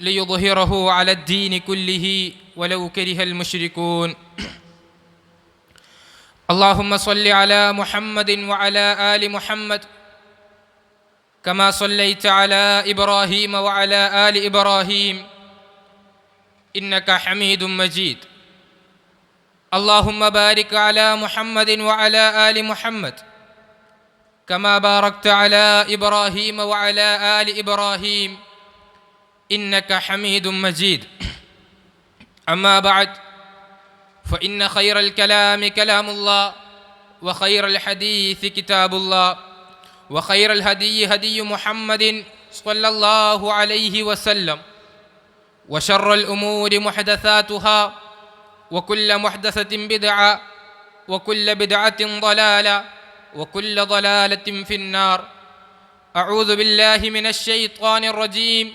ليظهره على الدين كله ولو كره المشركون. اللهم صل على محمد وعلى آل محمد كما صليت على إبراهيم وعلى آل إبراهيم إنك حميد مجيد. اللهم بارك على محمد وعلى آل محمد كما باركت على إبراهيم وعلى آل إبراهيم إنك حميد مجيد. أما بعد فإن خير الكلام كلام الله وخير الحديث كتاب الله وخير الهدي هدي محمد صلى الله عليه وسلم وشر الأمور محدثاتها وكل محدثة بدعة وكل بدعة ضلالة وكل ضلالة في النار. أعوذ بالله من الشيطان الرجيم.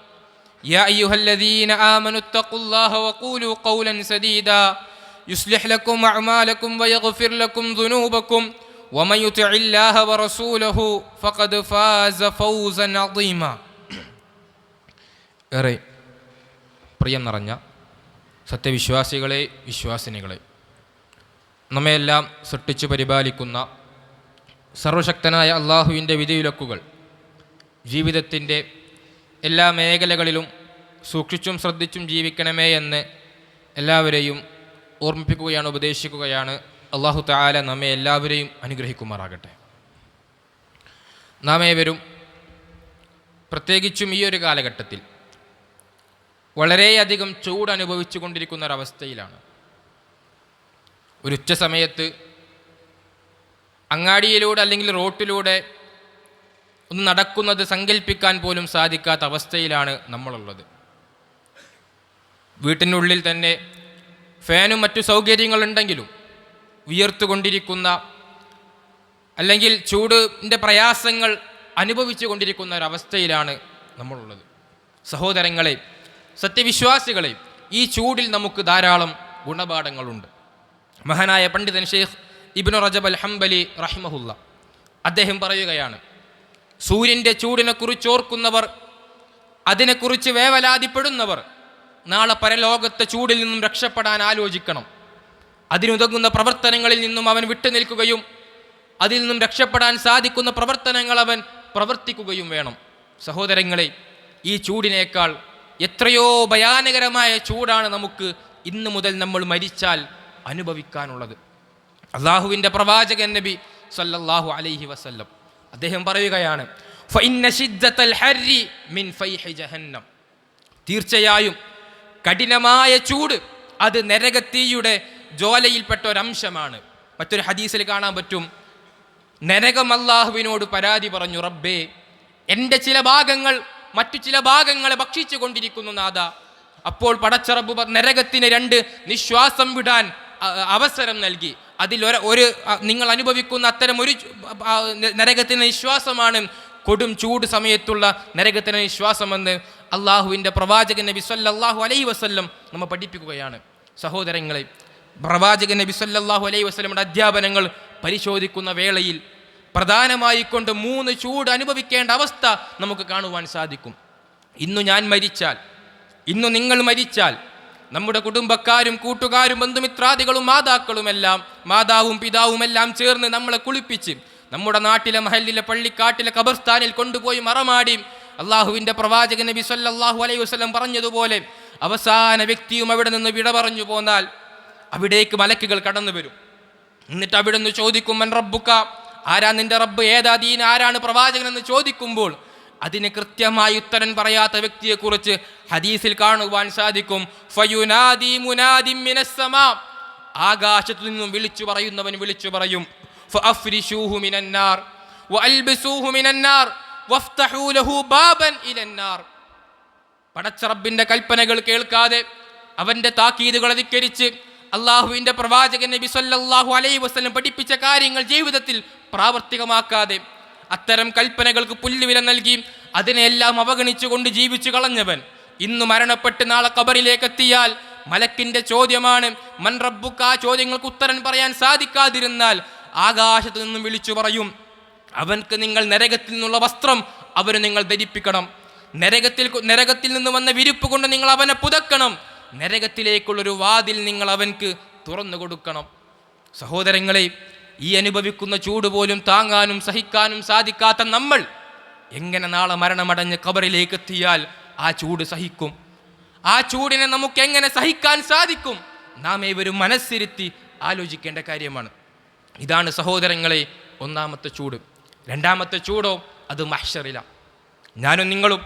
يا ايها الذين امنوا اتقوا الله وقولوا قولا سديدا يصلح لكم اعمالكم ويغفر لكم ذنوبكم ومن يطع الله ورسوله فقد فاز فوزا عظيما ഏറെ പ്രിയം നിറഞ്ഞ സത്യവിശ്വാസികളെ വിശ്വാസിനികളെ നമ്മയെല്ലാം സൃഷ്ടിച്ചു പരിപാലിക്കുന്ന സർവശക്തനായ അള്ളാഹുവിൻ്റെ വിധിവിലക്കുകൾ ജീവിതത്തിൻ്റെ എല്ലാ മേഖലകളിലും സൂക്ഷിച്ചും ശ്രദ്ധിച്ചും ജീവിക്കണമേ എന്ന് എല്ലാവരെയും ഓർമ്മിപ്പിക്കുകയാണ് ഉപദേശിക്കുകയാണ്. അള്ളാഹു താല നമ്മെ എല്ലാവരെയും അനുഗ്രഹിക്കുമാറാകട്ടെ. നാം ഏവരും പ്രത്യേകിച്ചും ഈ ഒരു കാലഘട്ടത്തിൽ വളരെയധികം ചൂട് അനുഭവിച്ചു കൊണ്ടിരിക്കുന്ന ഒരവസ്ഥയിലാണ് ഒരു ഉച്ച സമയത്ത് അങ്ങാടിയിലൂടെ അല്ലെങ്കിൽ റോട്ടിലൂടെ ഒന്ന് നടക്കുന്നത് സങ്കല്പിക്കാൻ പോലും സാധിക്കാത്ത അവസ്ഥയിലാണ് നമ്മളുള്ളത്. വീട്ടിനുള്ളിൽ തന്നെ ഫാനും മറ്റു സൗകര്യങ്ങളുണ്ടെങ്കിലും വിയർത്തുകൊണ്ടിരിക്കുന്ന അല്ലെങ്കിൽ ചൂടിന്റെ പ്രയാസങ്ങൾ അനുഭവിച്ചു കൊണ്ടിരിക്കുന്ന ഒരവസ്ഥയിലാണ് നമ്മളുള്ളത്. സഹോദരങ്ങളെ സത്യവിശ്വാസികളെ ഈ ചൂടിൽ നമുക്ക് ധാരാളം ഗുണപാഠങ്ങളുണ്ട്. മഹാനായ പണ്ഡിതൻ ഷെയ്ഖ് ഇബ്നു റജബ് അൽ ഹംബലി റഹിമഹുല്ല അദ്ദേഹം പറയുകയാണ് സൂര്യന്റെ ചൂടിനെക്കുറിച്ച് ഓർക്കുന്നവർ അതിനെക്കുറിച്ച് വേവലാതിപ്പെടുന്നവർ നാളെ പരലോകത്തെ ചൂടിൽ നിന്നും രക്ഷപ്പെടാൻ ആലോചിക്കണം. അതിനുതകുന്ന പ്രവർത്തനങ്ങളിൽ നിന്നും അവൻ വിട്ടുനിൽക്കുകയും അതിൽ നിന്നും രക്ഷപ്പെടാൻ സാധിക്കുന്ന പ്രവർത്തനങ്ങൾ അവൻ പ്രവർത്തിക്കുകയും വേണം. സഹോദരങ്ങളെ ഈ ചൂടിനേക്കാൾ എത്രയോ ഭയാനകരമായ ചൂടാണ് നമുക്ക് ഇന്നു മുതൽ നമ്മൾ മരിച്ചാൽ അനുഭവിക്കാനുള്ളത്. അള്ളാഹുവിന്റെ പ്രവാചകൻ നബി സല്ലല്ലാഹു അലൈഹി വസല്ലം. അദ്ദേഹം പറയുകയാണ് "ഫഇന്ന ശിദ്ദത്തൽ ഹർരി മിൻ ജഹന്നം." തീർച്ചയായും കഠിനമായ ചൂട് അത് നരകത്തീയുടെ ജ്വാലയിൽപ്പെട്ട ഒരംശമാണ്. മറ്റൊരു ഹദീസിൽ കാണാൻ പറ്റും നരകം അള്ളാഹുവിനോട് പരാതി പറഞ്ഞു റബ്ബേ എന്റെ ചില ഭാഗങ്ങൾ മറ്റു ചില ഭാഗങ്ങളെ ഭക്ഷിച്ചു കൊണ്ടിരിക്കുന്നു നാഥ. അപ്പോൾ പടച്ചറബ് നരകത്തിന് രണ്ട് നിശ്വാസം വിടാൻ അവസരം നൽകി. അതിൽ ഒരു നിങ്ങൾ അനുഭവിക്കുന്ന അത്തരം ഒരു നരകത്തിന്റെ വിശ്വാസമാണ് കൊടും ചൂട് സമയത്തുള്ള നരകത്തിന് വിശ്വാസമെന്ന് അള്ളാഹുവിന്റെ പ്രവാചകൻ നബി സല്ലാഹു അലൈഹി വസ്ല്ലം നമ്മൾ പഠിപ്പിക്കുകയാണ്. സഹോദരങ്ങളെ പ്രവാചകൻ നബി സല്ലാഹു അലൈഹി വസല്ലമയുടെ അധ്യാപനങ്ങൾ പരിശോധിക്കുന്ന വേളയിൽ പ്രധാനമായി കൊണ്ട് മൂന്ന് ചൂട് അനുഭവിക്കേണ്ട അവസ്ഥ നമുക്ക് കാണുവാൻ സാധിക്കും. ഇന്നു ഞാൻ മരിച്ചാൽ ഇന്നു നിങ്ങൾ മരിച്ചാൽ നമ്മുടെ കുടുംബക്കാരും കൂട്ടുകാരും ബന്ധുമിത്രാദികളും മാതാക്കളുമെല്ലാം മാതാവും പിതാവുമെല്ലാം ചേർന്ന് നമ്മളെ കുളിപ്പിച്ച് നമ്മുടെ നാട്ടിലെ മഹലിലെ പള്ളിക്കാട്ടിലെ കബർസ്ഥാനിൽ കൊണ്ടുപോയി മറമാടി. അള്ളാഹുവിന്റെ പ്രവാചകൻ നബി സല്ലാഹു അലൈഹി വസ്ലം പറഞ്ഞതുപോലെ അവസാന വ്യക്തിയും അവിടെ നിന്ന് വിട പറഞ്ഞു പോന്നാൽ അവിടേക്ക് മലക്കുകൾ കടന്നു വരും. എന്നിട്ട് അവിടെ നിന്ന് ചോദിക്കും മൻ റബ്ബുക്ക ആരാ നിന്റെ റബ്ബ്? ഏതാ ദീൻ? ആരാണ് പ്രവാചകൻ? എന്ന് ചോദിക്കുമ്പോൾ അതിന് കൃത്യമായി ഉത്തരം പറയാത്ത വ്യക്തിയെക്കുറിച്ച് ഹദീസിൽ കാണുവാൻ സാധിക്കും. ആകാശത്തു നിന്നും വിളിച്ചു പറയുന്നവൻ വിളിച്ചു പറയും. പടച്ചറബിന്റെ കൽപ്പനകൾ കേൾക്കാതെ അവന്റെ താക്കീതുകൾ അധികരിച്ച് അള്ളാഹുവിന്റെ പ്രവാചകൻ നബി സല്ലാഹു അലൈഹി വസല്ലം പഠിപ്പിച്ച കാര്യങ്ങൾ ജീവിതത്തിൽ പ്രാവർത്തികമാക്കാതെ അത്തരം കൽപ്പനകൾക്ക് പുല്ലുവില നൽകി അതിനെല്ലാം അവഗണിച്ചുകൊണ്ട് ജീവിച്ചു കളഞ്ഞവൻ. ഇന്ന് മരണപ്പെട്ട് നാളെ കബറിലേക്ക് എത്തിയാൽ മലക്കിന്റെ ചോദ്യമാണ് മൻ ആ ചോദ്യങ്ങൾക്ക് ഉത്തരം പറയാൻ സാധിക്കാതിരുന്നാൽ ആകാശത്തു നിന്നും വിളിച്ചു പറയും അവൻക്ക് നിങ്ങൾ നരകത്തിൽ നിന്നുള്ള വസ്ത്രം അവന് നിങ്ങൾ ധരിപ്പിക്കണം. നരകത്തിൽ നരകത്തിൽ നിന്ന് വന്ന വിരിപ്പ് കൊണ്ട് നിങ്ങൾ അവനെ പുതക്കണം. നരകത്തിലേക്കുള്ളൊരു വാതിൽ നിങ്ങൾ അവൻക്ക് തുറന്നു കൊടുക്കണം സഹോദരങ്ങളെ ഈ അനുഭവിക്കുന്ന ചൂട് പോലും താങ്ങാനും സഹിക്കാനും സാധിക്കാത്ത നമ്മൾ എങ്ങനെ നാളെ മരണമടഞ്ഞ് കബറിലേക്ക് എത്തിയാൽ ആ ചൂട് സഹിക്കും? ആ ചൂടിനെ നമുക്ക് എങ്ങനെ സഹിക്കാൻ സാധിക്കും? നാം ഏവരും മനസ്സിരുത്തി ആലോചിക്കേണ്ട കാര്യമാണ്. ഇതാണ് സഹോദരങ്ങളെ ഒന്നാമത്തെ ചൂട്. രണ്ടാമത്തെ ചൂടോ അത് മഹ്ഷറില ഞാനും നിങ്ങളും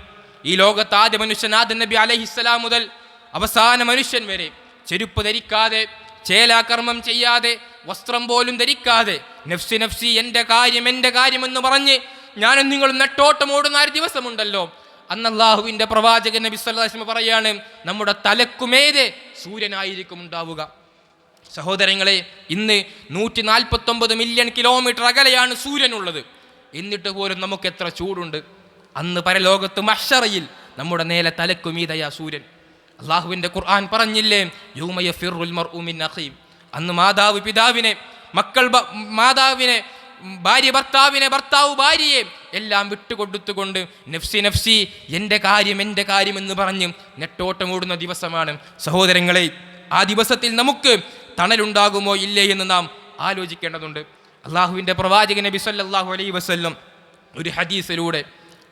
ഈ ലോകത്ത് ആദ്യ മനുഷ്യൻ ആദ്യ നബി അലഹിസ്സലാം മുതൽ അവസാന മനുഷ്യൻ വരെ ചെരുപ്പ് ധരിക്കാതെ ചേലാകർമ്മം ചെയ്യാതെ വസ്ത്രം പോലും ധരിക്കാതെ നഫ്സി നഫ്സി എന്റെ കാര്യം എന്റെ കാര്യം എന്ന് പറഞ്ഞ് ഞാനും നിങ്ങളും നെട്ടോട്ടം ഓടുന്ന ഒരു ദിവസമുണ്ടല്ലോ. അന്ന് അള്ളാഹുവിന്റെ പ്രവാചകൻ നബി പറയാണ് നമ്മുടെ തലക്കുമേതെ സൂര്യനായിരിക്കും ഉണ്ടാവുക. സഹോദരങ്ങളെ ഇന്ന് നൂറ്റി നാൽപ്പത്തൊമ്പത് മില്യൺ കിലോമീറ്റർ അകലെയാണ് സൂര്യനുള്ളത്. എന്നിട്ട് പോലും നമുക്ക് എത്ര ചൂടുണ്ട്. അന്ന് പരലോകത്ത് മഷറയിൽ നമ്മുടെ നേരെ തലക്കുമീതയാ സൂര്യൻ. അള്ളാഹുവിന്റെ ഖുർആൻ പറഞ്ഞില്ലേ? യൂമയ ഫിറുൽ മർഉ മിൻ അഖീ. അന്ന് മാതാവ് പിതാവിനെ മക്കൾ മാതാവിനെ ഭാര്യ ഭർത്താവിനെ ഭർത്താവ് ഭാര്യയെ എല്ലാം വിട്ടുകൊടുത്തുകൊണ്ട് നഫ്സി നഫ്സി എന്റെ കാര്യം എന്റെ കാര്യം എന്ന് പറഞ്ഞ് നെട്ടോട്ടമോടുന്ന ദിവസമാണ്. സഹോദരങ്ങളെ ആ ദിവസത്തിൽ നമുക്ക് തണലുണ്ടാകുമോ ഇല്ലേ എന്ന് നാം ആലോചിക്കേണ്ടതുണ്ട്. അള്ളാഹുവിന്റെ പ്രവാചകൻ നബി സല്ലല്ലാഹു അലൈഹി വസല്ലം ഒരു ഹദീസിലൂടെ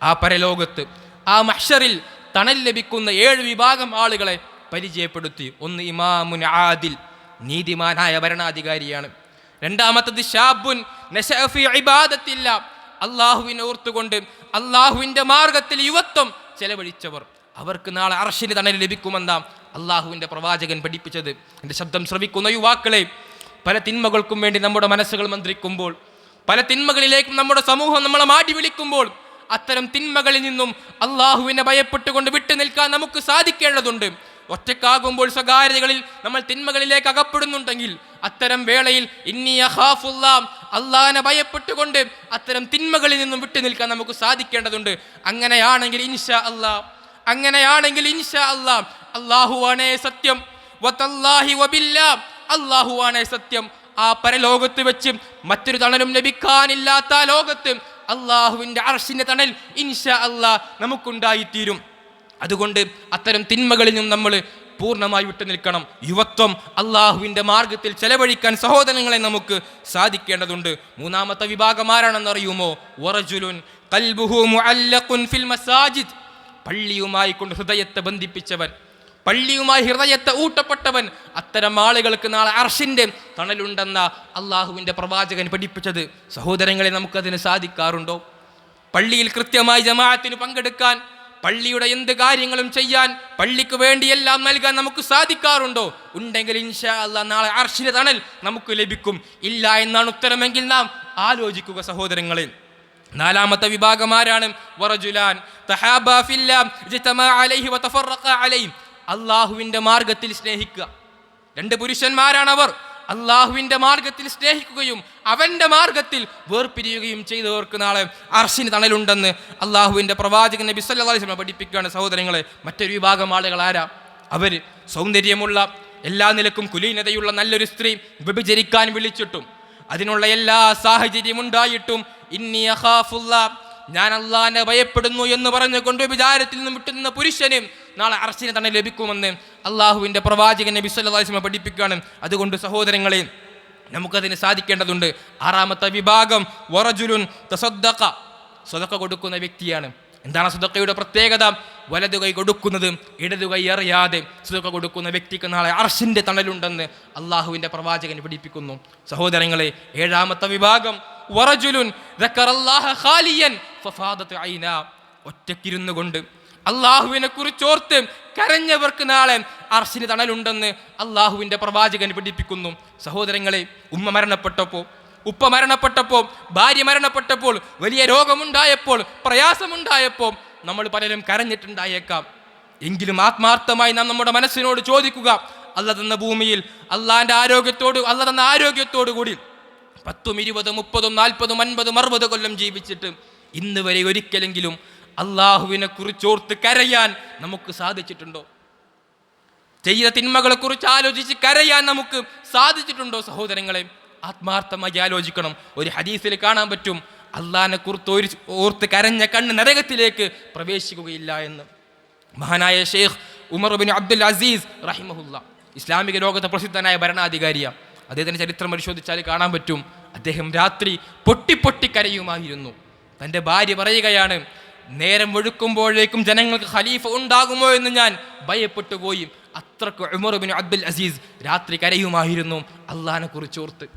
ആ പരലോകത്ത് ആ മഹ്ഷറിൽ തണൽ ലഭിക്കുന്ന ഏഴ് വിഭാഗം ആളുകളെ പരിചയപ്പെടുത്തി. ഒന്ന് ഇമാമുൻ ആദിൽ നീതിമാനായ ഭരണാധികാരിയാണ്. രണ്ടാമത്തത് ഷാബുൻ ഇബാദത്തില്ല. അള്ളാഹുവിനെ ഓർത്തുകൊണ്ട് അള്ളാഹുവിന്റെ മാർഗത്തിൽ യുവത്വം ചെലവഴിച്ചവർ. അവർക്ക് നാളെ അർഷിന് തണൽ ലഭിക്കുമെന്നാം അള്ളാഹുവിന്റെ പ്രവാചകൻ പഠിപ്പിച്ചത്. എന്റെ ശബ്ദം ശ്രവിക്കുന്ന യുവാക്കളെ പല തിന്മകൾക്കും വേണ്ടി നമ്മുടെ മനസ്സുകൾ മന്ത്രിക്കുമ്പോൾ പല തിന്മകളിലേക്കും നമ്മുടെ സമൂഹം നമ്മളെ മാറ്റി വിളിക്കുമ്പോൾ അത്തരം തിന്മകളിൽ നിന്നും അള്ളാഹുവിനെ ഭയപ്പെട്ടുകൊണ്ട് വിട്ടു നിൽക്കാൻ നമുക്ക് സാധിക്കേണ്ടതുണ്ട്. ഒറ്റക്കാകുമ്പോൾ സ്വകാര്യതകളിൽ നമ്മൾ തിന്മകളിലേക്ക് അകപ്പെടുന്നുണ്ടെങ്കിൽ അത്തരം വേളയിൽ ഇന്നി അഹാഫുല്ലാം അള്ളാഹിനെ ഭയപ്പെട്ടുകൊണ്ട് അത്തരം തിന്മകളിൽ നിന്നും വിട്ടു നിൽക്കാൻ നമുക്ക് സാധിക്കേണ്ടതുണ്ട്. അങ്ങനെയാണെങ്കിൽ ഇൻഷാ അല്ലാ അങ്ങനെയാണെങ്കിൽ ഇൻഷാ അല്ലാ അള്ളാഹുവാണേ സത്യം. വതല്ലാഹി വബില്ലാ അള്ളാഹുവാണേ സത്യം. ആ പരലോകത്ത് വെച്ച് മറ്റൊരു തണലും ലഭിക്കാനില്ലാത്ത ലോകത്ത് അള്ളാഹുവിന്റെ അർഷിന്റെ തണൽ ഇൻഷാ അള്ളാഹ് നമുക്കുണ്ടായിത്തീരും. അതുകൊണ്ട് അത്തരം തിന്മകളിൽ നിന്നും നമ്മൾ പൂർണമായി വിട്ടു നിൽക്കണം. യുവത്വം അള്ളാഹുവിന്റെ മാർഗത്തിൽ ചെലവഴിക്കാൻ സഹോദരങ്ങളെ നമുക്ക് സാധിക്കേണ്ടതുണ്ട്. മൂന്നാമത്തെ വിഭാഗം ആരാണെന്ന് അറിയുമോ? വറജുലുൻ ഖൽബുഹു മുഅല്ലഖുൻ ഫിൽ മസാജിദ്. പള്ളിയുമായി കൊണ്ട് ഹൃദയത്തെ ബന്ധിപ്പിച്ചവൻ. പള്ളിയുമായി ഹൃദയത്തെ ഊട്ടപ്പെട്ടവൻ അത്തരം ആളുകൾക്ക് നാളെ അർഷിന്റെ തണലുണ്ടെന്ന അള്ളാഹുവിന്റെ പ്രവാചകൻ പഠിപ്പിച്ചത് സഹോദരങ്ങളെ നമുക്കതിന് സാധിക്കാറുണ്ടോ? പള്ളിയിൽ കൃത്യമായി ജമാഅത്തിന് പങ്കെടുക്കാൻ പള്ളിയുടെ എന്ത് കാര്യങ്ങളും ചെയ്യാൻ പള്ളിക്ക് വേണ്ടിയെല്ലാം നൽകാൻ നമുക്ക് സാധിക്കാറുണ്ടോ? ഉണ്ടെങ്കിൽ ഇൻഷാ അല്ല നാളെ അർഷിന് തണൽ നമുക്ക് ലഭിക്കും. ഇല്ല എന്നാണ് ഉത്തരമെങ്കിൽ നാം ആലോചിക്കുക സഹോദരങ്ങളെ. നാലാമത്തെ വിഭാഗം ആരാണ്? വറജുലാൻ. തഹാബാ അള്ളാഹുവിന്റെ മാർഗത്തിൽ സ്നേഹിക്കുക. രണ്ട് പുരുഷന്മാരാണവർ. അള്ളാഹുവിന്റെ മാർഗത്തിൽ സ്നേഹിക്കുകയും അവന്റെ മാർഗത്തിൽ വേർപിരിയുകയും ചെയ്തവർക്ക് നാളെ അർഷിന് തണലുണ്ടെന്ന് അള്ളാഹുവിന്റെ പ്രവാചകൻ നബി പഠിപ്പിക്കുകയാണ്. സഹോദരങ്ങളെ മറ്റൊരു വിഭാഗം ആളുകൾ ആരാ? അവർ സൗന്ദര്യമുള്ള എല്ലാ നിലക്കും കുലീനതയുള്ള നല്ലൊരു സ്ത്രീ വ്യഭിചരിക്കാൻ വിളിച്ചിട്ടും അതിനുള്ള എല്ലാ സാഹചര്യം ഉണ്ടായിട്ടും ഇന്നി അഖാഫുല്ലാ ഞാൻ അള്ളാഹിനെ ഭയപ്പെടുന്നു എന്ന് പറഞ്ഞുകൊണ്ട് വിചാരത്തിൽ നിന്നും വിട്ടുനിന്ന പുരുഷന് നാളെ അർശിന് തന്നെ ലഭിക്കുമെന്ന് അള്ളാഹുവിന്റെ പ്രവാചകൻ നബി സല്ലാസ്മ പഠിപ്പിക്കുകയാണ്. അതുകൊണ്ട് സഹോദരങ്ങളെ നമുക്കതിന് സാധിക്കേണ്ടതുണ്ട്. ആറാമത്തെ വിഭാഗം വറജുലുൻ തസദ്ദഖ സ്വതക്ക കൊടുക്കുന്ന വ്യക്തിയാണ്. എന്താണ് സുതക്കയുടെ പ്രത്യേകത? വലതു കൈ കൊടുക്കുന്നത് ഇടതു കൈ അറിയാതെ സുതക്ക കൊടുക്കുന്ന വ്യക്തിക്ക് നാളെ അർഷിന്റെ തണലുണ്ടെന്ന് അള്ളാഹുവിന്റെ പ്രവാചകൻ പഠിപ്പിക്കുന്നു. സഹോദരങ്ങളെ ഏഴാമത്തെ വിഭാഗം വറജുലുൻ الله ഖാലിയൻ ഫഫാദത്ത് ഐന. ഒറ്റക്കിരുന്നു കൊണ്ട് അള്ളാഹുവിനെ കുറിച്ചോർത്ത് കരഞ്ഞവർക്ക് നാളെ അർശിന് തണലുണ്ടെന്ന് അള്ളാഹുവിന്റെ പ്രവാചകൻ പഠിപ്പിക്കുന്നു. സഹോദരങ്ങളെ ഉമ്മ മരണപ്പെട്ടപ്പോൾ ഉപ്പ മരണപ്പെട്ടപ്പോൾ ഭാര്യ മരണപ്പെട്ടപ്പോൾ വലിയ രോഗമുണ്ടായപ്പോൾ പ്രയാസമുണ്ടായപ്പോൾ നമ്മൾ പലരും കരഞ്ഞിട്ടുണ്ടായേക്കാം. എങ്കിലും ആത്മാർത്ഥമായി നാം നമ്മുടെ മനസ്സിനോട് ചോദിക്കുക അല്ല തന്ന ഭൂമിയിൽ അള്ളാന്റെ ആരോഗ്യത്തോട് അല്ല തന്ന ആരോഗ്യത്തോടു കൂടി പത്തും ഇരുപതും മുപ്പതും നാൽപ്പതും അൻപതും അറുപത് കൊല്ലം ജീവിച്ചിട്ട് ഇന്ന് വരെ ഒരിക്കലെങ്കിലും അള്ളാഹുവിനെ കുറിച്ചോർത്ത് കരയാൻ നമുക്ക് സാധിച്ചിട്ടുണ്ടോ? ചെയ്ത തിന്മകളെ കുറിച്ച് ആലോചിച്ച് കരയാൻ നമുക്ക് സാധിച്ചിട്ടുണ്ടോ സഹോദരങ്ങളെ? ആത്മാർത്ഥമായി ആലോചിക്കണം. ഒരു ഹദീസിൽ കാണാൻ പറ്റും. അള്ളാഹിനെ കുറിച്ച് ഒരു ഓർത്ത് കരഞ്ഞ കണ്ണ് നരകത്തിലേക്ക് പ്രവേശിക്കുകയില്ല എന്ന്. മഹാനായ Sheikh Umar bin Abdul Aziz റഹിമഹുല്ല. ഇസ്ലാമിക ലോകത്തെ പ്രസിദ്ധനായ ഭരണാധികാരിയാണ് അദ്ദേഹത്തിന്റെ ചരിത്രം പരിശോധിച്ചാൽ കാണാൻ പറ്റും. അദ്ദേഹം രാത്രി പൊട്ടി പൊട്ടി കരയുമായിരുന്നു. തന്റെ ഭാര്യ പറയുകയാണ് നേരം ഒഴുക്കുമ്പോഴേക്കും ജനങ്ങൾക്ക് ഖലീഫ ഉണ്ടാകുമോ എന്ന് ഞാൻ ഭയപ്പെട്ടു പോയി. അത്രയ്ക്ക് ഉമർബിൻ അബ്ദുൽ അസീസ് രാത്രി കരയുമായിരുന്നു. അള്ളഹാനെ കുറിച്ചോർത്ത്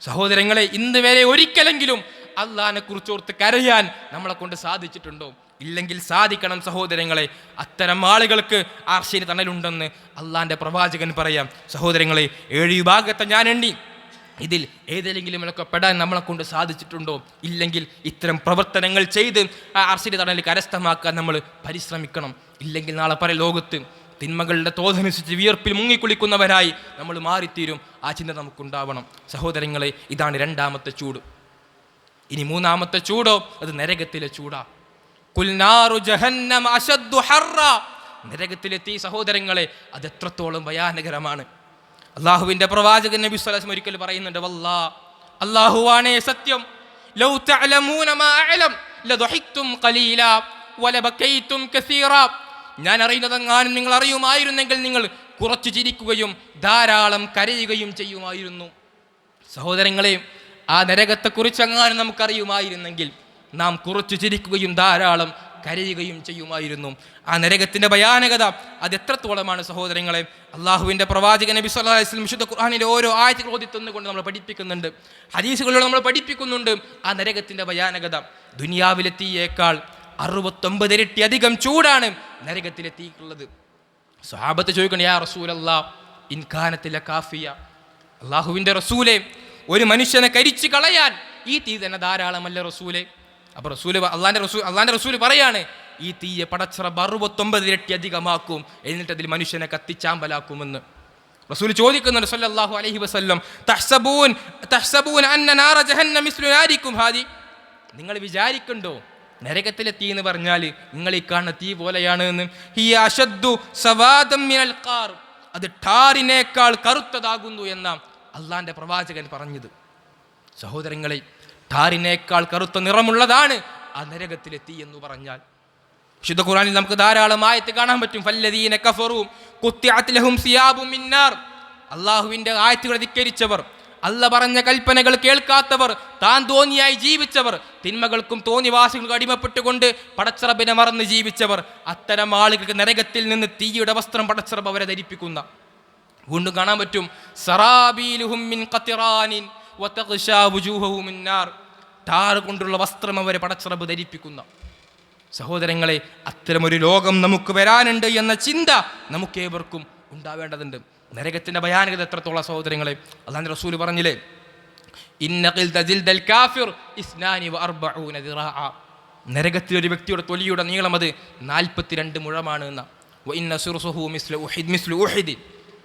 സഹോദരങ്ങളെ ഇന്ന് വരെ ഒരിക്കലെങ്കിലും അള്ളഹാനെ കുറിച്ചോർത്ത് കരയാൻ നമ്മളെ കൊണ്ട് സാധിച്ചിട്ടുണ്ടോ? ഇല്ലെങ്കിൽ സാധിക്കണം സഹോദരങ്ങളെ. അത്തരം ആളുകൾക്ക് ആർശിന് തണലുണ്ടെന്ന് അള്ളാന്റെ പ്രവാചകൻ പറയാം. സഹോദരങ്ങളെ ഏഴ് വിഭാഗത്തെ ഞാൻ എണ്ണി. ഇതിൽ ഏതെങ്കിലും ഒക്കെ പെടാൻ നമ്മളെ കൊണ്ട് സാധിച്ചിട്ടുണ്ടോ? ഇല്ലെങ്കിൽ ഇത്തരം പ്രവർത്തനങ്ങൾ ചെയ്ത് ആ അർശിന്റെ തണൽ കരസ്ഥമാക്കാൻ നമ്മൾ പരിശ്രമിക്കണം. ഇല്ലെങ്കിൽ നാളെ പല ലോകത്ത് തിന്മകളുടെ തോതനുസരിച്ച് വിയർപ്പിൽ മുങ്ങിക്കുളിക്കുന്നവരായി നമ്മൾ മാറിത്തീരും. ആ ചിന്ത നമുക്കുണ്ടാവണം. സഹോദരങ്ങളെ ഇതാണ് രണ്ടാമത്തെ ചൂട്. ഇനി മൂന്നാമത്തെ ചൂടോ? അത് നരകത്തിലെ ചൂടാ. നരകത്തിലെ തീ സഹോദരങ്ങളെ അത് എത്രത്തോളം ഭയാനകരമാണ്. അള്ളാഹുവിന്റെ പ്രവാചകൻ നബി സ്വലാസ്മ ഒരിക്കൽ പറയുന്നുണ്ട് വല്ലാ അള്ളാഹുവാണേ സത്യം. ഞാൻ അറിയുന്നതെങ്ങാനും നിങ്ങൾ അറിയുമായിരുന്നെങ്കിൽ നിങ്ങൾ കുറച്ച് ചിരിക്കുകയും ധാരാളം കരയുകയും ചെയ്യുമായിരുന്നു. സഹോദരങ്ങളെ ആ നരകത്തെക്കുറിച്ച് എങ്ങാനും നമുക്കറിയുമായിരുന്നെങ്കിൽ നാം കുറച്ചു ചിരിക്കുകയും ധാരാളം കരയുകയും ചെയ്യുമായിരുന്നു. ആ നരകത്തിന്റെ ഭയാനകത അത് എത്രത്തോളമാണ് സഹോദരങ്ങളെ? അള്ളാഹുവിന്റെ പ്രവാചക നബി സല്ലല്ലാഹു അലൈഹി വസല്ലം വിശുദ്ധ ഖുർആനിലെ ഓരോ ആയത്തുകൾ ഓതി തന്നുകൊണ്ട് നമ്മൾ പഠിപ്പിക്കുന്നുണ്ട്. ഹദീസുകളിലൂടെ നമ്മൾ പഠിപ്പിക്കുന്നുണ്ട് ആ നരകത്തിന്റെ ഭയാനകത. ദുനിയാവിലെ തീയേക്കാൾ അറുപത്തൊമ്പത് ഇരട്ടി അധികം ചൂടാണ് നരകത്തിലെ തീക്കുള്ളത്. സ്വഹാബത്ത് ചോദിക്കണം യാ റസൂലല്ലാ ഇൻഖാനത്തിലെ കാഫിയ. അള്ളാഹുവിന്റെ റസൂലെ ഒരു മനുഷ്യനെ കരിച്ചു കളയാൻ ഈ തീ തന്നെ ധാരാളമല്ല റസൂലെ? അപ്പൊ റസൂൽ അള്ളാന്റെ റസൂൽ അള്ളാന്റെ റസൂൽ പറയാണ് ഈ തീയെ പടച്ചറ അറുപത്തൊമ്പത് ഇരട്ടി അധികമാക്കും എന്നിട്ട് അതിൽ മനുഷ്യനെ കത്തിച്ചാമ്പലാക്കുമെന്ന്. റസൂൽ ചോദിക്കുന്നുണ്ട് സല്ലല്ലാഹു അലൈഹി വസല്ലം തഹ്സബൂൻ തഹ്സബൂൻ അന്ന നാറ ജഹന്നം മിസ്ലു നാരിക്കും ഹാദി. നിങ്ങൾ വിചാരിക്കണ്ടോ? നരകത്തിലെ തീ എന്ന് പറഞ്ഞാൽ നിങ്ങൾ ഈ കാണുന്ന തീ പോലെയാണ് എന്ന് ഹിയ അശദ്ദു സവാദം മിനൽ ഖാർ. അത് ഠാറിനേക്കാൾ കറുത്തതാകുന്നു എന്ന അള്ളാന്റെ പ്രവാചകൻ പറഞ്ഞത്. സഹോദരങ്ങളെ ഠാറിനേക്കാൾ കറുത്ത നിറമുള്ളതാണ് ആ നരകത്തിലെത്തി എന്ന് പറഞ്ഞാൽ. വിശുദ്ധ ഖുറാനിൽ നമുക്ക് ധാരാളം ആയത്ത് കാണാൻ പറ്റും. ഫല്ലദീന കഫറും കുത്തിഅത് ലഹും സിയാബും മിന്നാർ. അള്ളാഹുവിന്റെ ആയത്തുകൾ ധിക്കരിച്ചവർ അല്ല പറഞ്ഞ കൽപ്പനകൾ കേൾക്കാത്തവർ താൻ തോന്നിയായി ജീവിച്ചവർ തിന്മകൾക്കും തോന്നിവാസികൾക്കും അടിമപ്പെട്ടുകൊണ്ട് പടച്ചറബിനെ മറന്ന് ജീവിച്ചവർ അത്തരം ആളുകൾക്ക് നരകത്തിൽ നിന്ന് തീയുടെ വസ്ത്രം പടച്ചറബ് അവരെ ധരിപ്പിക്കുന്ന. വീണ്ടും കാണാൻ പറ്റും. സറാബീലുഹും മിൻ ടാർ കൊണ്ടുള്ള വസ്ത്രം അവരെ പടച്ചറബ് ധരിപ്പിക്കുന്ന. സഹോദരങ്ങളെ അത്തരമൊരു ലോകം നമുക്ക് വരാനുണ്ട് എന്ന ചിന്ത നമുക്കേവർക്കും ഉണ്ടാവേണ്ടതുണ്ട്. നരകത്തിന്റെ ഭയാനകത എത്രത്തോളം സഹോദരങ്ങളെ അതാണ് റസൂൽ പറഞ്ഞില്ലേ? നരകത്തിൽ ഒരു വ്യക്തിയുടെ തൊലിയുടെ നീളം അത് നാൽപ്പത്തിരണ്ട് മുഴമാണ് എന്ന.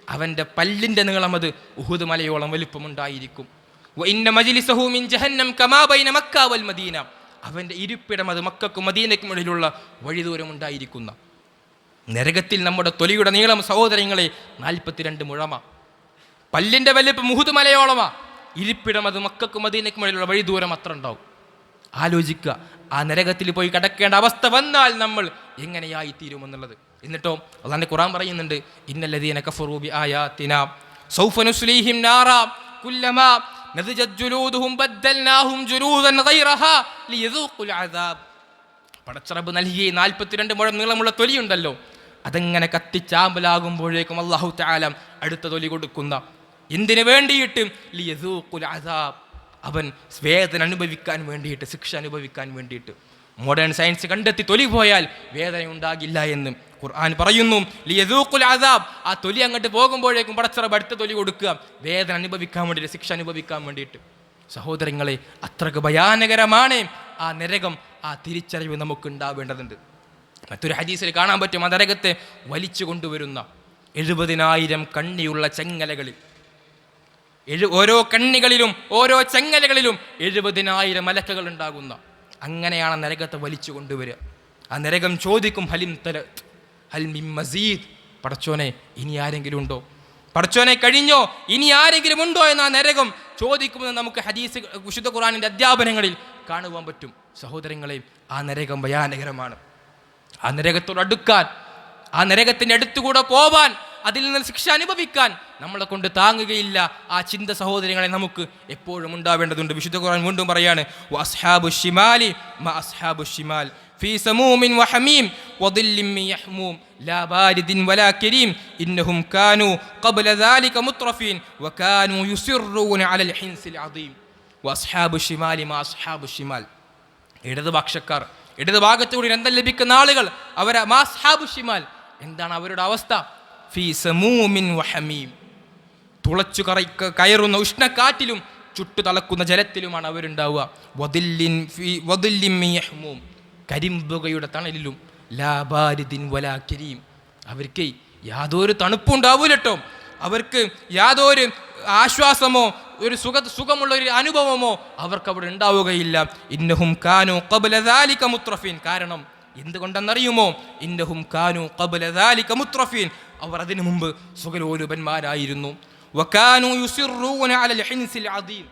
അവന്റെ പല്ലിന്റെ നീളം അത് ഉഹുദ് മലയോളം വലിപ്പമുണ്ടായിരിക്കും. മദീന. അവന്റെ ഇരിപ്പിടം അത് മക്കൾക്കും മദീനയ്ക്കും ഇടയിലുള്ള വഴിദൂരം ഉണ്ടായിരിക്കുന്ന. നരകത്തിൽ നമ്മുടെ തൊലിയുടെ നീളം സഹോദരങ്ങളെ നാൽപ്പത്തിരണ്ട് മുഴമ. പല്ലിന്റെ വലിപ്പം മുഹുത് മലയോളമാ. ഇരിപ്പിടം അത് മക്കൾക്കും മദീനയ്ക്കും ഇടയിലുള്ള വഴിദൂരം അത്ര ഉണ്ടാവും. ആലോചിക്കുക ആ നരകത്തിൽ പോയി കിടക്കേണ്ട അവസ്ഥ വന്നാൽ നമ്മൾ എങ്ങനെയായി തീരുമെന്നുള്ളത് എന്നിട്ടോ അതാണ് ഖുറാൻ പറയുന്നുണ്ട് ഇന്നല്ലദീന കഫറൂബി ആയാതിന സൗഫ നുസ്ലീഹിം നാറാ. കുല്ലമാ പടച്ചറബ് നൽകിയ നാൽപ്പത്തിരണ്ട് മുഴം നീളമുള്ള തൊലിയുണ്ടല്ലോ അതങ്ങനെ കത്തിച്ചാമ്പലാകുമ്പോഴേക്കും അള്ളാഹു താലം അടുത്ത തൊലി കൊടുക്കുന്ന. എന്തിനു വേണ്ടിയിട്ട്? അവൻ വേദന അനുഭവിക്കാൻ വേണ്ടിയിട്ട് ശിക്ഷ അനുഭവിക്കാൻ വേണ്ടിയിട്ട്. മോഡേൺ സയൻസ് കണ്ടെത്തി തൊലി പോയാൽ വേദന ഉണ്ടാകില്ല എന്ന് ഖുർആൻ പറയുന്നു ലിയദൂഖുൽ അസാബ് ആ തൊലി അങ്ങോട്ട് പോകുമ്പോഴേക്കും പടച്ചറ അടുത്ത തൊലി കൊടുക്കുക. വേദന അനുഭവിക്കാൻ വേണ്ടിയിട്ട് ശിക്ഷ അനുഭവിക്കാൻ വേണ്ടിയിട്ട്. സഹോദരങ്ങളെ അത്രയ്ക്ക് ഭയാനകരമാണ് ആ നരകം ആ തിരിച്ചറിവ് നമുക്ക് ഉണ്ടാവേണ്ടതുണ്ട്. മറ്റൊരു ഹദീസിൽ കാണാൻ പറ്റും ആ നരകത്തെ വലിച്ചു കൊണ്ടുവരുന്ന എഴുപതിനായിരം കണ്ണിയുള്ള ചെങ്ങലകളിൽ. എഴു ഓരോ കണ്ണികളിലും ഓരോ ചെങ്ങലകളിലും എഴുപതിനായിരം മലക്കകൾ ഉണ്ടാകുന്ന. അങ്ങനെയാണ് നരകത്തെ വലിച്ചു കൊണ്ടുവരിക. ആ നരകം ചോദിക്കും ഹലിം തല മസീദ്. പടച്ചോനെ ഇനി ആരെങ്കിലും ഉണ്ടോ? പടച്ചോനെ കഴിഞ്ഞോ? ഇനി ആരെങ്കിലും ഉണ്ടോ എന്ന നരകം? ചോദിക്കുമെന്ന് നമുക്ക് ഹദീസ് വിശുദ്ധ ഖുറാനിന്റെ അധ്യാപനങ്ങളിൽ കാണുവാൻ പറ്റും. സഹോദരങ്ങളെ ആ നരകം ഭയാനകരമാണ്. ആ നരകത്തോട് അടുക്കാൻ ആ നരകത്തിന്റെ അടുത്തുകൂടെ പോവാൻ അതിൽ നിന്ന് ശിക്ഷ അനുഭവിക്കാൻ നമ്മളെ കൊണ്ട് താങ്ങുകയില്ല. ആ ചിന്ത സഹോദരങ്ങളെ നമുക്ക് എപ്പോഴും ഉണ്ടാവേണ്ടതുണ്ട്. വിശുദ്ധ ഖുർആൻ വീണ്ടും പറയാണ് അസ്ഹാബു അസ്ഹാബു ഫീ സമൂമിൻ വഹമീം വദില്ലിൻ മിൻ യഹ്മൂം ലാ ബാരിദിൻ വലാ കരീം ഇന്നഹും കാനൂ ഖബ്ല ذلك മുത്രഫീൻ വകാനൂ യുസിറൂന അലൽ ഹിൻസിൽ അദീം വഅസ്ഹാബു ശിമാലി മ അസ്ഹാബു ശിമാൽ ഇടതുപക്ഷക്കാർ ഇടതുഭാഗത്തുകൂടി രന്തം ലഭിക്കുന്ന ആളുകൾ അവരെ മാസ്ഹാബു ഷിമാൽ എന്താണ് അവരുടെ അവസ്ഥ ഫീ സമൂമിൻ വഹമീം തുളച്ചു കറ കയറുന്ന ഉഷ്ണക്കാറ്റിലും ചുട്ടു തളക്കുന്ന ജലത്തിലുമാണ് അവരുണ്ടാവുക വദില്ലിൻ ഫീ വദില്ലിൻ മിൻ യഹ്മൂം കരിമ്പുകയുടെ തണലിലും ലാബാരിദിൻ വലാ കരീം. അവർക്ക് യാതൊരു തണുപ്പും ഉണ്ടാവൂലട്ടോ അവർക്ക് യാതൊരു ആശ്വാസമോ ഒരു സുഖ സുഖമുള്ള ഒരു അനുഭവമോ അവർക്ക് അവിടെ ഉണ്ടാവുകയില്ല. ഇന്നഹും കാനു കബല ദാലിക മുത്രഫീൻ. കാരണം എന്തുകൊണ്ടെന്നറിയുമോ? ഇന്നഹും കാനു കബല ദാലിക മുത്രഫീൻ. അവർ അതിനു മുമ്പ് സുഖലോലുപന്മാരായിരുന്നു. വകാനു യുസിറൂന അലൽ ഹിൻസിൽ അദീം.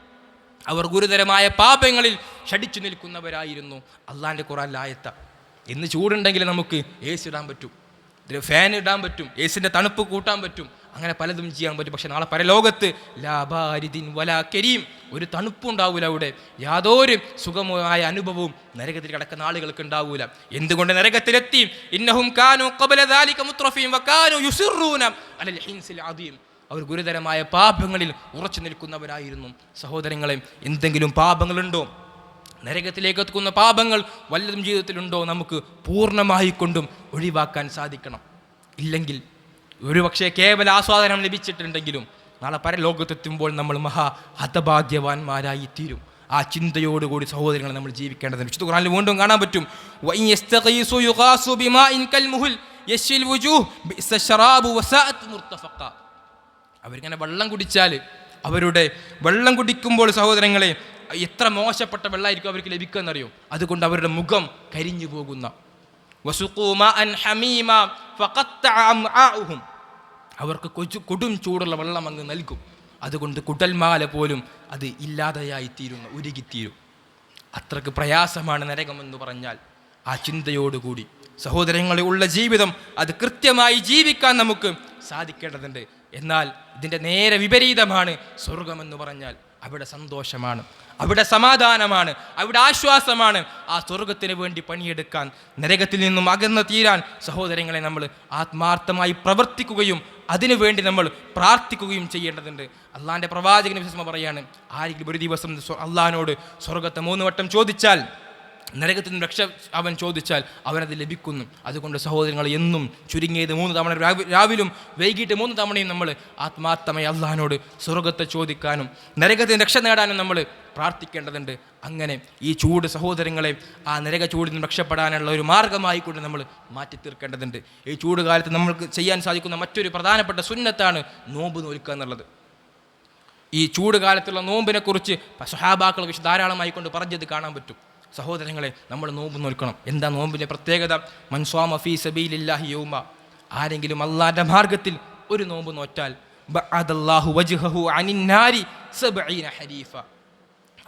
അവർ ഗുരുതരമായ പാപങ്ങളിൽ ഷടിച്ചു നിൽക്കുന്നവരായിരുന്നു. അള്ളാന്റെ ആയത്ത. ഇന്ന് ചൂടുണ്ടെങ്കിൽ നമുക്ക് എ സി ഇടാൻ പറ്റും. ഫാൻ ഇടാൻ പറ്റും. എ സിന്റെ തണുപ്പ് കൂട്ടാൻ പറ്റും. അങ്ങനെ പലതും ചെയ്യാൻ പറ്റും. പക്ഷെ നാളെ പരലോകത്ത് ലാബാരിദിൻ വലാ കരീം. ഒരു തണുപ്പുണ്ടാവൂല അവിടെ. യാതൊരു സുഖമായ അനുഭവവും നരകത്തിൽ കിടക്കുന്ന ആളുകൾക്ക് ഉണ്ടാവൂല. എന്തുകൊണ്ട് നരകത്തിലെത്തി? ഇന്നഹും കാനു ഖബല അവർ ഗുരുതരമായ പാപങ്ങളിൽ ഉറച്ചു നിൽക്കുന്നവരായിരുന്നു. സഹോദരങ്ങളെ എന്തെങ്കിലും പാപങ്ങളുണ്ടോ? നരകത്തിലേക്ക് എത്തുന്ന പാപങ്ങൾ വല്ലതും ജീവിതത്തിലുണ്ടോ? നമുക്ക് പൂർണമായി കൊണ്ടും ഒഴിവാക്കാൻ സാധിക്കണം. ഇല്ലെങ്കിൽ ഒരുപക്ഷെ കേവല ആസ്വാദനം ലഭിച്ചിട്ടുണ്ടെങ്കിലും നാളെ പരലോകത്തെത്തുമ്പോൾ നമ്മൾ മഹാ ഹതഭാഗ്യവാന്മാരായി തീരും. ആ ചിന്തയോടുകൂടി സഹോദരങ്ങളെ നമ്മൾ ജീവിക്കേണ്ടതാണ് വിശുദ്ധ വീണ്ടും കാണാൻ പറ്റും. "വഇൻ അവരിങ്ങനെ വെള്ളം കുടിച്ചാൽ അവരുടെ വെള്ളം കുടിക്കുമ്പോൾ സഹോദരങ്ങളെ എത്ര മോശപ്പെട്ട വെള്ളമായിരിക്കും അവർക്ക് ലഭിക്കുക എന്നറിയോ അതുകൊണ്ട് അവരുടെ മുഖം കരിഞ്ഞു പോകുന്ന. അവർക്ക് കൊച്ചു കൊടും ചൂടുള്ള വെള്ളം അങ്ങ് നൽകും. അതുകൊണ്ട് കുടൽമാല പോലും അത് ഇല്ലാതെയായി തീരുന്ന ഉരുകിത്തീരും. അത്രയ്ക്ക് പ്രയാസമാണ് നരകമെന്ന് പറഞ്ഞാൽ ആ ചിന്തയോടുകൂടി. സഹോദരങ്ങളെ ഉള്ള ജീവിതം അത് കൃത്യമായി ജീവിക്കാൻ നമുക്ക് സാധിക്കേണ്ടതുണ്ട്. എന്നാൽ ഇതിന്റെ നേരെ വിപരീതമാണ് സ്വർഗമെന്ന് പറഞ്ഞാൽ അവിടെ സന്തോഷമാണ് അവിടെ സമാധാനമാണ് അവിടെ ആശ്വാസമാണ്. ആ സ്വർഗത്തിന് വേണ്ടി പണിയെടുക്കാൻ നരകത്തിൽ നിന്നും അകന്ന് തീരാൻ സഹോദരങ്ങളെ നമ്മൾ ആത്മാർത്ഥമായി പ്രവർത്തിക്കുകയും അതിനുവേണ്ടി നമ്മൾ പ്രാർത്ഥിക്കുകയും ചെയ്യേണ്ടതുണ്ട്. അള്ളാന്റെ പ്രവാചകന് വിശ്വസമ പറയാണ് ആരെങ്കിലും ഒരു ദിവസം അള്ളഹാനോട് സ്വർഗത്തെ മൂന്ന് വട്ടം ചോദിച്ചാൽ നരകത്തിൽ നിന്ന് രക്ഷ അവൻ ചോദിച്ചാൽ അവനത് ലഭിക്കുന്നു. അതുകൊണ്ട് സഹോദരങ്ങൾ എന്നും ചുരുങ്ങിയത് മൂന്ന് തവണ രാവി- രാവിലും വൈകിട്ട് മൂന്ന് തവണയും നമ്മൾ ആത്മാർത്ഥമായി അള്ളഹാനോട് സ്വർഗത്തെ ചോദിക്കാനും നരകത്തിൽ രക്ഷ നേടാനും നമ്മൾ പ്രാർത്ഥിക്കേണ്ടതുണ്ട്. അങ്ങനെ ഈ ചൂട് സഹോദരങ്ങളെ ആ നരക ചൂടിൽ നിന്ന് രക്ഷപ്പെടാനുള്ള ഒരു മാർഗമായി കൊണ്ട് നമ്മൾ മാറ്റി തീർക്കേണ്ടതുണ്ട്. ഈ ചൂട് കാലത്ത് നമ്മൾക്ക് ചെയ്യാൻ സാധിക്കുന്ന മറ്റൊരു പ്രധാനപ്പെട്ട സുന്നത്താണ് നോമ്പ് നോൽക്കുക എന്നുള്ളത്. ഈ ചൂട് കാലത്തുള്ള നോമ്പിനെക്കുറിച്ച് സഹാബാക്കൾ ധാരാളമായി കൊണ്ട് പറഞ്ഞത് കാണാൻ പറ്റും. സഹോദരങ്ങളെ നമ്മൾ നോമ്പ് നോൽക്കണം. എന്താ നോമ്പിന്റെ പ്രത്യേകത? മൻസ്വാമ ഫീ സബീലില്ലാഹി യൗമ. ആരെങ്കിലും അള്ളാന്റെ മാർഗത്തിൽ ഒരു നോമ്പ് നോറ്റാൽ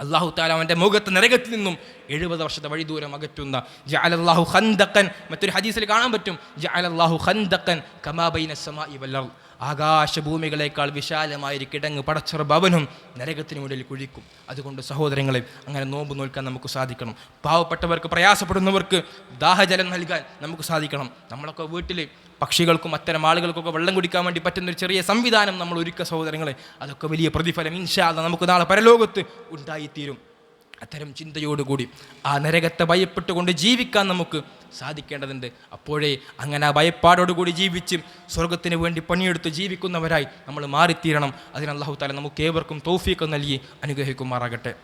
അള്ളാഹു താല അവന്റെ മുഖത്ത് നരകത്തിൽ നിന്നും എഴുപത് വർഷത്തെ വഴി ദൂരം അകറ്റുന്ന ജഅലല്ലാഹു ഖന്ദഖൻ മറ്റൊരു ഹദീസിൽ കാണാൻ പറ്റും ജഅലല്ലാഹു ഖന്ദഖൻ കമാബൈന സമാഇ വൽ അർദ്. ആകാശഭൂമികളെക്കാൾ വിശാലമായൊരു കിടങ്ങ് പടച്ചർ ഭവനും നരകത്തിന് മുന്നിൽ കുഴിക്കും. അതുകൊണ്ട് സഹോദരങ്ങളെ അങ്ങനെ നോമ്പ് നോൽക്കാൻ നമുക്ക് സാധിക്കണം. പാവപ്പെട്ടവർക്ക് പ്രയാസപ്പെടുന്നവർക്ക് ദാഹജലം നൽകാൻ നമുക്ക് സാധിക്കണം. നമ്മളൊക്കെ വീട്ടിൽ പക്ഷികൾക്കും അത്തരം ആളുകൾക്കൊക്കെ വെള്ളം കുടിക്കാൻ വേണ്ടി പറ്റുന്ന ഒരു ചെറിയ സംവിധാനം നമ്മൾ ഒരുക്ക സഹോദരങ്ങളെ. അതൊക്കെ വലിയ പ്രതിഫലം ഇൻഷാല്ല നമുക്ക് നാളെ പരലോകത്ത് ഉണ്ടായിത്തീരും. അത്തരം ചിന്തയോടുകൂടി ആ നരകത്തെ ഭയപ്പെട്ടുകൊണ്ട് ജീവിക്കാൻ നമുക്ക് സാധിക്കേണ്ടതുണ്ട് അപ്പോഴേ അങ്ങനെ ആ ഭയപ്പാടോടുകൂടി ജീവിച്ച് സ്വർഗത്തിന് വേണ്ടി പണിയെടുത്ത് ജീവിക്കുന്നവരായി നമ്മൾ മാറിത്തീരണം അതിന് അള്ളാഹു താല നമുക്ക് ഏവർക്കും തൗഫീഖ് നൽകി അനുഗ്രഹിക്കുമാറാകട്ടെ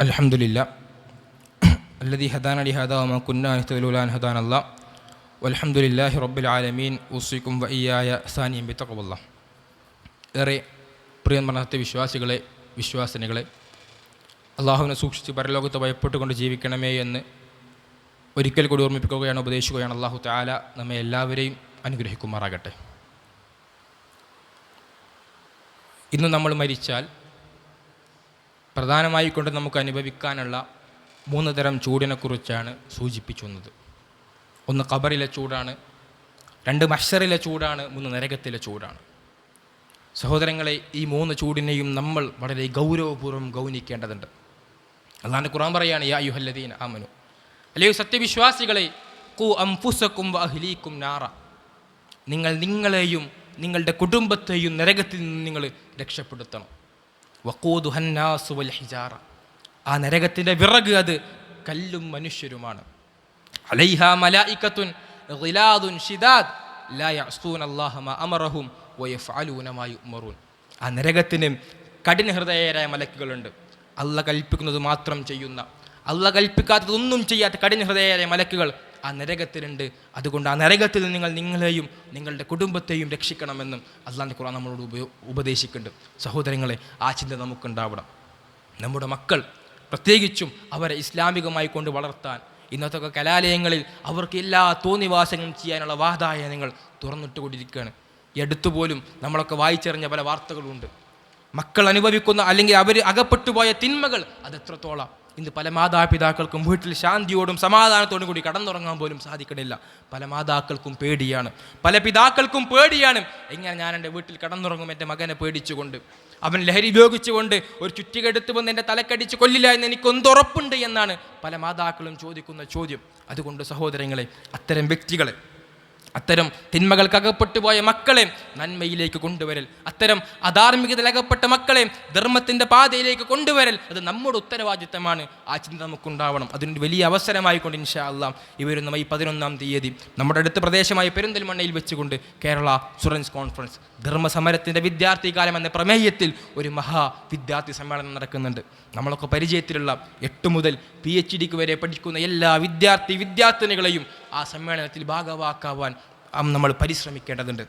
അലഹമുല്ല الذي هدانا لهذا وما كنا نهتدي لولا أن هدانا الله വലഹമുല്ലാഹി റബ്ബുൽ ആലമീൻ ഉസിക്കും വയ്യായ സാനിയും ബിത്തക്കബുള്ള ഏറെ പ്രിയമർണത്തെ വിശ്വാസികളെ വിശ്വാസിനികളെ അള്ളാഹുവിനെ സൂക്ഷിച്ച് പരലോകത്ത് ഭയപ്പെട്ടുകൊണ്ട് ജീവിക്കണമേ എന്ന് ഒരിക്കൽ കൂടി ഓർമ്മിപ്പിക്കുകയാണ് ഉപദേശിക്കുകയാണ് അള്ളാഹു താല നമ്മെ എല്ലാവരെയും അനുഗ്രഹിക്കുമാറാകട്ടെ. ഇന്ന് നമ്മൾ മരിച്ചാൽ പ്രധാനമായിക്കൊണ്ട് നമുക്ക് അനുഭവിക്കാനുള്ള മൂന്ന് തരം ചൂടിനെക്കുറിച്ചാണ് സൂചിപ്പിച്ചുന്നത്. ഒന്ന് കബറിലെ ചൂടാണ് രണ്ട് മഷറിലെ ചൂടാണ് മൂന്ന് നരകത്തിലെ ചൂടാണ്. സഹോദരങ്ങളെ ഈ മൂന്ന് ചൂടിനെയും നമ്മൾ വളരെ ഗൗരവപൂർവം ഗൗനിക്കേണ്ടതുണ്ട്. അള്ളാഹാന്റെ ഖുറാൻ പറയാണ് യാ യുഹല്ലദീൻ ആമനു അല്ലയോ സത്യവിശ്വാസികളെ കു അംഫുസക്കും അഹ്ലീക്കും നാറ നിങ്ങൾ നിങ്ങളെയും നിങ്ങളുടെ കുടുംബത്തെയും നരകത്തിൽ നിന്ന് നിങ്ങൾ രക്ഷപ്പെടുത്തണം. വക്കൂദു ഹന്നാസു വൽ ഹിജാറ. ആ നരകത്തിന്റെ വിറക് അത് കല്ലും മനുഷ്യരുമാണ്. അലൈഹ ലാ അല്ലാഹ മാ അമറഹും മാ യുമറൂൻ ആ നരകത്തിന് കഠിന ഹൃദയരായ മലക്കുകളുണ്ട്. അല്ല കൽപ്പിക്കുന്നത് മാത്രം ചെയ്യുന്ന അല്ല കൽപ്പിക്കാത്തതൊന്നും ചെയ്യാത്ത കഠിന ഹൃദയരായ മലക്കുകൾ ആ നരകത്തിലുണ്ട്. അതുകൊണ്ട് ആ നരകത്തിൽ നിങ്ങൾ നിങ്ങളെയും നിങ്ങളുടെ കുടുംബത്തെയും രക്ഷിക്കണമെന്നും അള്ളാന്റെ ഖുർആൻ നമ്മളോട് ഉപ ഉപദേശിക്കുന്നുണ്ട്. സഹോദരങ്ങളെ ആ ചിന്ത നമുക്കുണ്ടാവണം. നമ്മുടെ മക്കൾ പ്രത്യേകിച്ചും അവരെ ഇസ്ലാമികമായി കൊണ്ട് വളർത്താൻ ഇന്നത്തെ കലാലയങ്ങളിൽ അവർക്ക് എല്ലാ തോന്നിവാസങ്ങളും ചെയ്യാനുള്ള വാതായനങ്ങൾ തുറന്നിട്ട് കൊണ്ടിരിക്കുകയാണ് എടുത്തുപോലും നമ്മളൊക്കെ വായിച്ചറിഞ്ഞ പല വാർത്തകളുണ്ട്. മക്കൾ അനുഭവിക്കുന്ന അല്ലെങ്കിൽ അവർ അകപ്പെട്ടുപോയ തിന്മകൾ അതെത്രത്തോളം. ഇന്ന് പല മാതാപിതാക്കൾക്കും വീട്ടിൽ ശാന്തിയോടും സമാധാനത്തോടും കൂടി കടന്നുറങ്ങാൻ പോലും സാധിക്കണില്ല. പല മാതാക്കൾക്കും പേടിയാണ്. പല പിതാക്കൾക്കും പേടിയാണ്. എങ്ങനെ ഞാൻ എന്റെ വീട്ടിൽ കടന്നുറങ്ങും എന്റെ മകനെ പേടിച്ചുകൊണ്ട്. അവൻ ലഹരി ഉപയോഗിച്ചുകൊണ്ട് ഒരു ചുറ്റികെടുത്ത് വന്ന് എന്റെ തലക്കടിച്ച് കൊല്ലില്ല എന്ന് എനിക്കൊന്തുറപ്പുണ്ട് എന്നാണ് പല മാതാക്കളും ചോദിക്കുന്ന ചോദ്യം. അതുകൊണ്ട് സഹോദരങ്ങളെ അത്തരം വ്യക്തികളെ അത്തരം തിന്മകൾക്കകപ്പെട്ടു പോയ മക്കളെ നന്മയിലേക്ക് കൊണ്ടുവരൽ അത്തരം അധാർമികതയിലകപ്പെട്ട മക്കളെ ധർമ്മത്തിന്റെ പാതയിലേക്ക് കൊണ്ടുവരൽ അത് നമ്മുടെ ഉത്തരവാദിത്തമാണ്. ആ ചിന്ത നമുക്കുണ്ടാവണം. അതിനൊരു വലിയ അവസരമായിക്കൊണ്ട് ഇൻഷാ അല്ലാം ഈ വരുന്ന മെയ് പതിനൊന്നാം തീയതി നമ്മുടെ അടുത്ത പ്രദേശമായ പെരിന്തൽമണ്ണയിൽ വെച്ചുകൊണ്ട് കേരള സ്റ്റുഡൻസ് കോൺഫറൻസ് ധർമ്മസമരത്തിന്റെ വിദ്യാർത്ഥി കാലം എന്ന പ്രമേയത്തിൽ ഒരു മഹാ വിദ്യാർത്ഥി സമ്മേളനം നടക്കുന്നുണ്ട്. നമ്മളൊക്കെ പരിചയത്തിലുള്ള എട്ട് മുതൽ പി എച്ച് ഡിക്ക് വരെ പഠിക്കുന്ന എല്ലാ വിദ്യാർത്ഥി വിദ്യാർത്ഥിനികളെയും ആ സമ്മേളനത്തിൽ ഭാഗവാക്കാവാൻ നമ്മൾ പരിശ്രമിക്കേണ്ടതുണ്ട്.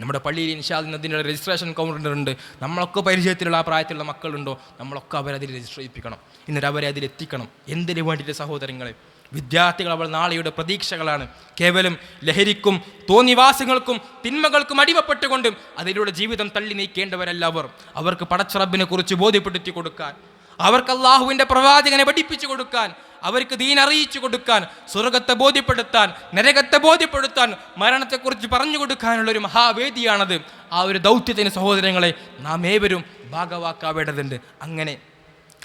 നമ്മുടെ പള്ളിയിൽ ഇൻഷാദ് അതിനുള്ള രജിസ്ട്രേഷൻ കൗണ്ടർ ഉണ്ട്. നമ്മളൊക്കെ പരിചയത്തിലുള്ള ആ പ്രായത്തിലുള്ള മക്കളുണ്ടോ? നമ്മളൊക്കെ അവരതിൽ അതിൽ രജിസ്റ്റർ ചെയ്യിപ്പിക്കണം. എന്നിട്ട് അവരെ അതിലെത്തിക്കണം. എന്തിനു വേണ്ടിയിട്ട് സഹോദരങ്ങളെ? വിദ്യാർത്ഥികൾ അവൾ നാളെയുടെ പ്രതീക്ഷകളാണ്. കേവലം ലഹരിക്കും തോന്നിവാസങ്ങൾക്കും തിന്മകൾക്കും അടിമപ്പെട്ടുകൊണ്ടും അതിലൂടെ ജീവിതം തള്ളി നീക്കേണ്ടവരല്ല അവർ. അവർക്ക് പടച്ചറബിനെ കുറിച്ച് ബോധ്യപ്പെടുത്തി കൊടുക്കാൻ അവർക്ക് അള്ളാഹുവിന്റെ പ്രവാചകനെ പഠിപ്പിച്ചു കൊടുക്കാൻ അവർക്ക് ദീൻ അറിയിച്ചു കൊടുക്കാൻ സ്വർഗത്തെ ബോധ്യപ്പെടുത്താൻ നരകത്തെ ബോധ്യപ്പെടുത്താൻ മരണത്തെക്കുറിച്ച് പറഞ്ഞു കൊടുക്കാനുള്ള ഒരു മഹാവേദിയാണത്. ആ ഒരു ദൗത്യത്തിന് സഹോദരങ്ങളെ നാം ഏവരും ഭാഗവാക്കാവേണ്ടതുണ്ട്. അങ്ങനെ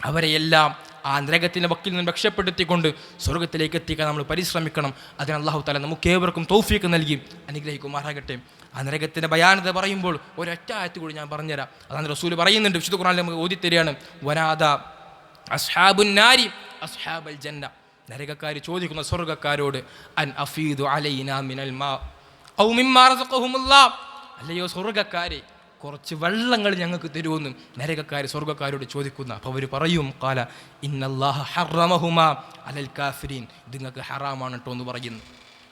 അവരെയെല്ലാം ആ നരകത്തിന്റെ വക്കിൽ നിന്ന് രക്ഷപ്പെടുത്തിക്കൊണ്ട് സ്വർഗത്തിലേക്ക് എത്തിക്കാൻ നമ്മൾ പരിശ്രമിക്കണം. അതിന് അള്ളാഹു താല നമുക്ക് ഏവർക്കും തോഫിയൊക്കെ നൽകി. അനുഗ്രഹിക്കുമാറാകട്ടെ. ആ നരകത്തിന്റെ ഭയാനത പറയുമ്പോൾ ഒരൊറ്റ ആയത്ത് കൂടി ഞാൻ പറഞ്ഞുതരാം. അതാണ് റസൂൽ പറയുന്നുണ്ട് വിശുദ്ധ ഖുറാനിൽ നമുക്ക് ഓതിത്തരികയാണ്. വനാദ അസ്ഹാബുൻ നാരി അസ്ഹാബൽ ജന്ന. നരകക്കാർ ചോദിക്കുന്ന സ്വർഗക്കാരോട് അൻ അഫീദു അലൈന മിനൽ മാ ഔ മിമ്മാ റസഖഹുമുല്ലാ. അല്ലയോ സ്വർഗക്കാരെ കുറച്ച് വെള്ളങ്ങൾ ഞങ്ങൾക്ക് തരുമെന്നും നരകക്കാർ സ്വർഗക്കാരോട് ചോദിക്കുന്ന അപ്പോൾ അവർ പറയും കാല ഇന്നല്ലാഹ ഹറമഹുമ അലൽ കാഫിരീൻ. ഇത് നിങ്ങൾക്ക് ഹറാമാണ് കേട്ടോ എന്ന് പറയുന്നു.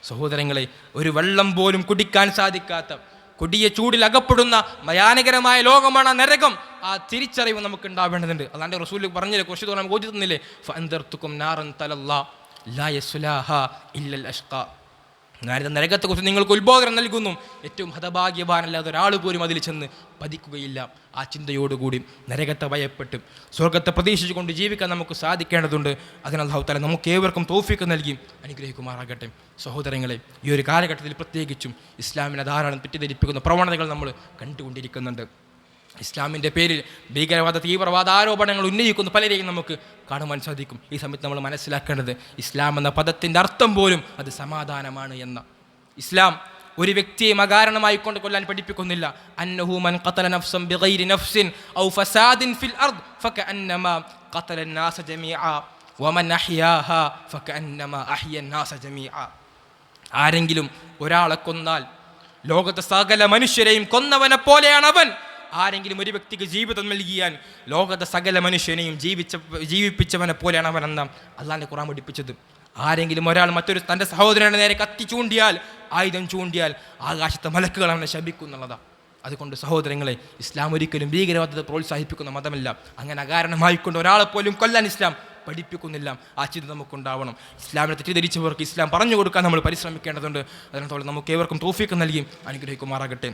സഹോദരങ്ങളെ ഒരു വെള്ളം പോലും കുടിക്കാൻ സാധിക്കാത്ത കൊടിയ ചൂടിൽ അകപ്പെടുന്ന ഭയാനകരമായ ലോകമാണ് ആ നരകം. ആ തിരിച്ചറിവ് നമുക്ക് ഉണ്ടാവേണ്ടതുണ്ട് അതാണ്ട് റസൂൽ പറഞ്ഞില്ലേ കുറച്ച് തോന്നാൻ നമുക്ക് ഓതി ഫന്തർത്തുക്കും നാറൻ തലല്ലാ ലാ യസ്ലാഹ ഇല്ലൽ അഷ്ക ഞാനിത് നരകത്തെക്കുറിച്ച് നിങ്ങൾക്ക് ഉത്ബോധനം നൽകുന്നു. ഏറ്റവും ഹതഭാഗ്യവാനല്ലാതെ ഒരാൾ പോലും അതിൽ ചെന്ന് പതിക്കുകയില്ല. ആ ചിന്തയോടുകൂടി നരകത്തെ ഭയപ്പെട്ട് സ്വർഗത്തെ പ്രതീക്ഷിച്ചുകൊണ്ട് ജീവിക്കാൻ നമുക്ക് സാധിക്കേണ്ടതുണ്ട്. അതിനാൽ ഹൗത്താല നമുക്ക് ഏവർക്കും തോഫിക്ക് നൽകി അനുഗ്രഹിക്കുമാറാകട്ടെ. സഹോദരങ്ങളെ ഈ ഒരു കാലഘട്ടത്തിൽ പ്രത്യേകിച്ചും ഇസ്ലാമിനെ ധാരാളം തെറ്റിദ്ധരിപ്പിക്കുന്ന പ്രവണതകൾ നമ്മൾ കണ്ടുകൊണ്ടിരിക്കുന്നുണ്ട്. ഇസ്ലാമിൻ്റെ പേരിൽ ഭീകരവാദ തീവ്രവാദ ആരോപണങ്ങൾ ഉന്നയിക്കുന്ന പലരെയും നമുക്ക് കാണുവാൻ സാധിക്കും ഈ സമയത്ത് നമ്മൾ മനസ്സിലാക്കേണ്ടത് ഇസ്ലാം എന്ന പദത്തിൻ്റെ അർത്ഥം പോലും അത് സമാധാനമാണ് എന്ന ഇസ്ലാം ഒരു വ്യക്തിയെ അകാരണമായി കൊണ്ട് കൊല്ലാൻ പഠിപ്പിക്കുന്നില്ല അന്നഹു മൻ ഖതല നഫ്സൻ ബിഗൈരി നഫ്സിൻ ഔ ഫസാദിൻ ഫിൽ അർദ് ഫകഅന്നമാ ഖതല الناس ജമീഅ വമൻ അഹ്യാഹാ ഫകഅന്നമാ അഹ്യ الناس ജമീഅ ആരെങ്കിലും ഒരാളെ കൊന്നാൽ ലോകത്തെ സകല മനുഷ്യരെയും കൊന്നവനെ പോലെയാണ് അവൻ ആരെങ്കിലും ഒരു വ്യക്തിക്ക് ജീവിതം നൽകിയാൽ ലോകത്തെ സകല മനുഷ്യനെയും ജീവിച്ച ജീവിപ്പിച്ചവനെ പോലെയാണ് അവൻ എന്താ അള്ളാഹിനെ ഖുറാൻ പഠിപ്പിച്ചത്. ആരെങ്കിലും ഒരാൾ മറ്റൊരു തന്റെ സഹോദരനെ നേരെ കത്തി ചൂണ്ടിയാൽ ആയുധം ചൂണ്ടിയാൽ ആകാശത്തെ മലക്കുകൾ അവനെ ശപിക്കുന്നുള്ളതാണ് അതുകൊണ്ട് സഹോദരങ്ങളെ ഇസ്ലാം ഒരിക്കലും ഭീകരവാദത്തെ പ്രോത്സാഹിപ്പിക്കുന്ന മതമല്ല. അങ്ങനെ അകാരണമായിക്കൊണ്ട് ഒരാളെ പോലും കൊല്ലാൻ ഇസ്ലാം പഠിപ്പിക്കുന്നില്ല. ആ ചിന്ത നമുക്കുണ്ടാവണം. ഇസ്ലാമിനെ തെറ്റിദ്ധരിച്ചവർക്ക് ഇസ്ലാം പറഞ്ഞു കൊടുക്കാൻ നമ്മൾ പരിശ്രമിക്കേണ്ടതുണ്ട്. അതിനോട് നമുക്ക് ഏവർക്കും തോഫിക്ക് നൽകി അനുഗ്രഹിക്കുമാറാകട്ടെ.